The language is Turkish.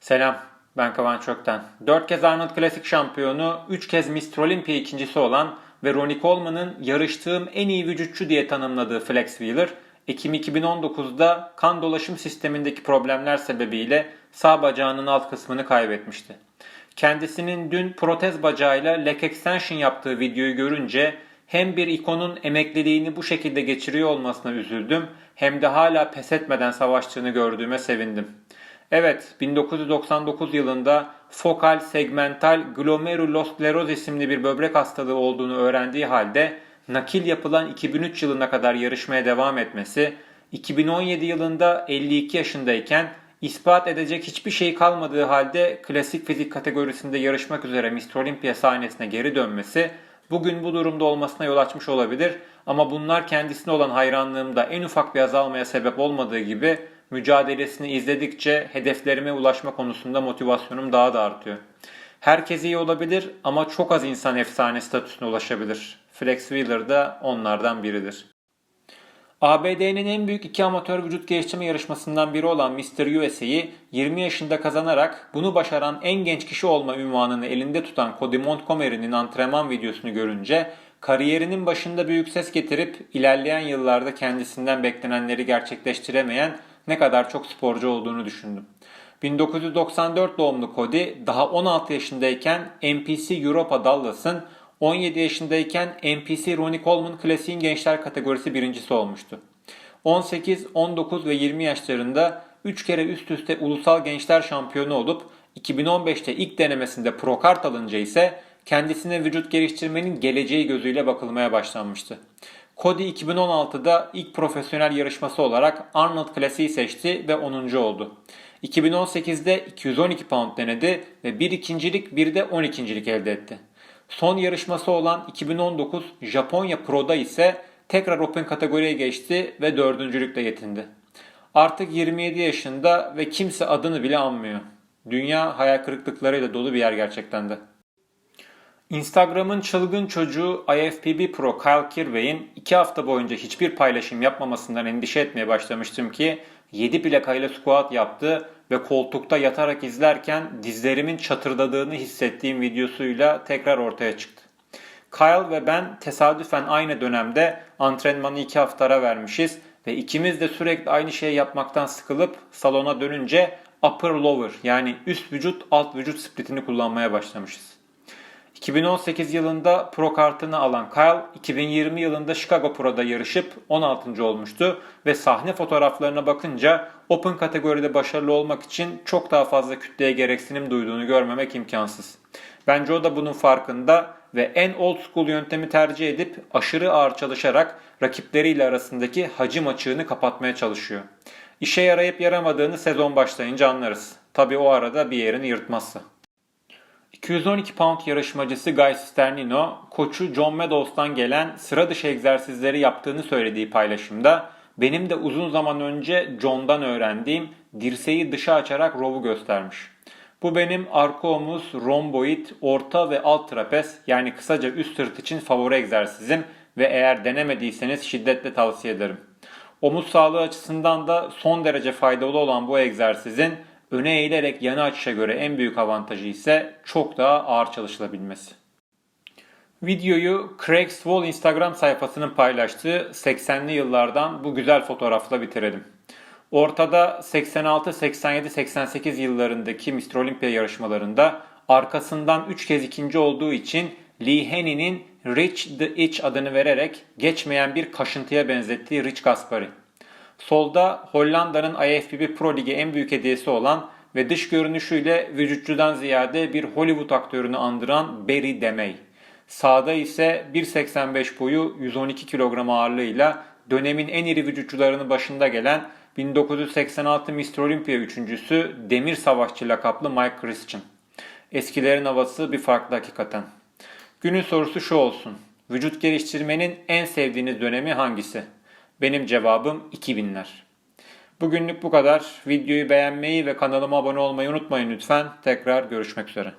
Selam, ben Kıvanç Ökten. 4 kez Arnold Klasik şampiyonu, 3 kez Mr. Olympia ikincisi olan ve Ronnie Coleman'ın yarıştığım en iyi vücutçu diye tanımladığı Flex Wheeler, Ekim 2019'da kan dolaşım sistemindeki problemler sebebiyle sağ bacağının alt kısmını kaybetmişti. Kendisinin dün protez bacağıyla leg extension yaptığı videoyu görünce hem bir ikonun emekliliğini bu şekilde geçiriyor olmasına üzüldüm hem de hala pes etmeden savaştığını gördüğüme sevindim. Evet, 1999 yılında fokal segmental glomeruloscleroz isimli bir böbrek hastalığı olduğunu öğrendiği halde nakil yapılan 2003 yılına kadar yarışmaya devam etmesi, 2017 yılında 52 yaşındayken ispat edecek hiçbir şey kalmadığı halde klasik fizik kategorisinde yarışmak üzere Mr. Olympia sahnesine geri dönmesi bugün bu durumda olmasına yol açmış olabilir ama bunlar kendisine olan hayranlığımda en ufak bir azalmaya sebep olmadığı gibi mücadelesini izledikçe hedeflerime ulaşma konusunda motivasyonum daha da artıyor. Herkes iyi olabilir ama çok az insan efsane statüsüne ulaşabilir. Flex Wheeler da onlardan biridir. ABD'nin en büyük iki amatör vücut geliştirme yarışmasından biri olan Mr. USA'yı 20 yaşında kazanarak bunu başaran en genç kişi olma ünvanını elinde tutan Cody Montgomery'nin antrenman videosunu görünce kariyerinin başında büyük ses getirip ilerleyen yıllarda kendisinden beklenenleri gerçekleştiremeyen ne kadar çok sporcu olduğunu düşündüm. 1994 doğumlu Cody daha 16 yaşındayken NPC Europa Dallas'ın 17 yaşındayken NPC Ronnie Coleman Klasik'in gençler kategorisi birincisi olmuştu. 18, 19 ve 20 yaşlarında 3 kere üst üste ulusal gençler şampiyonu olup 2015'te ilk denemesinde pro kart alınca ise kendisine vücut geliştirmenin geleceği gözüyle bakılmaya başlanmıştı. Cody 2016'da ilk profesyonel yarışması olarak Arnold Classic'i seçti ve 10. oldu. 2018'de 212 pound denedi ve bir ikincilik bir de 12. elde etti. Son yarışması olan 2019 Japonya Pro'da ise tekrar Open kategoriye geçti ve dördüncülükle yetindi. Artık 27 yaşında ve kimse adını bile anmıyor. Dünya hayal kırıklıklarıyla dolu bir yer gerçekten de. Instagram'ın çılgın çocuğu IFBB Pro Kyle Kirvey'in 2 hafta boyunca hiçbir paylaşım yapmamasından endişe etmeye başlamıştım ki 7 plakayla squat yaptı ve koltukta yatarak izlerken dizlerimin çatırdadığını hissettiğim videosuyla tekrar ortaya çıktı. Kyle ve ben tesadüfen aynı dönemde antrenmanı 2 hafta ara vermişiz ve ikimiz de sürekli aynı şeyi yapmaktan sıkılıp salona dönünce upper lower yani üst vücut alt vücut splitini kullanmaya başlamışız. 2018 yılında pro kartını alan Kyle, 2020 yılında Chicago Pro'da yarışıp 16. olmuştu ve sahne fotoğraflarına bakınca Open kategoride başarılı olmak için çok daha fazla kütleye gereksinim duyduğunu görmemek imkansız. Bence o da bunun farkında ve en old school yöntemi tercih edip aşırı ağır çalışarak rakipleriyle arasındaki hacim açığını kapatmaya çalışıyor. İşe yarayıp yaramadığını sezon başlayınca anlarız. Tabi o arada bir yerini yırtmazsa. 212 pound yarışmacısı Guy Sternino, koçu John Meadows'tan gelen sıra dışı egzersizleri yaptığını söylediği paylaşımda benim de uzun zaman önce John'dan öğrendiğim dirseği dışa açarak rovu göstermiş. Bu benim arka omuz, romboid, orta ve alt trapez yani kısaca üst sırt için favori egzersizim ve eğer denemediyseniz şiddetle tavsiye ederim. Omuz sağlığı açısından da son derece faydalı olan bu egzersizin öne eğilerek yana açışa göre en büyük avantajı ise çok daha ağır çalışılabilmesi. Videoyu Craig Swall Instagram sayfasının paylaştığı 80'li yıllardan bu güzel fotoğrafla bitirelim. Ortada 86, 87, 88 yıllarındaki Mr. Olympia yarışmalarında arkasından 3 kez ikinci olduğu için Lee Haney'nin Rich the Itch adını vererek geçmeyen bir kaşıntıya benzettiği Rich Gaspari. Solda Hollanda'nın IFBB Pro Ligi en büyük hediyesi olan ve dış görünüşüyle vücutçudan ziyade bir Hollywood aktörünü andıran Barry Demey. Sağda ise 1.85 boyu 112 kilogram ağırlığıyla dönemin en iri vücutçularının başında gelen 1986 Mr. Olympia üçüncüsü Demir Savaşçı lakaplı Mike Christian. Eskilerin havası bir farklı hakikaten. Günün sorusu şu olsun. Vücut geliştirmenin en sevdiğiniz dönemi hangisi? Benim cevabım 2000'ler. Bugünlük bu kadar. Videoyu beğenmeyi ve kanalıma abone olmayı unutmayın lütfen. Tekrar görüşmek üzere.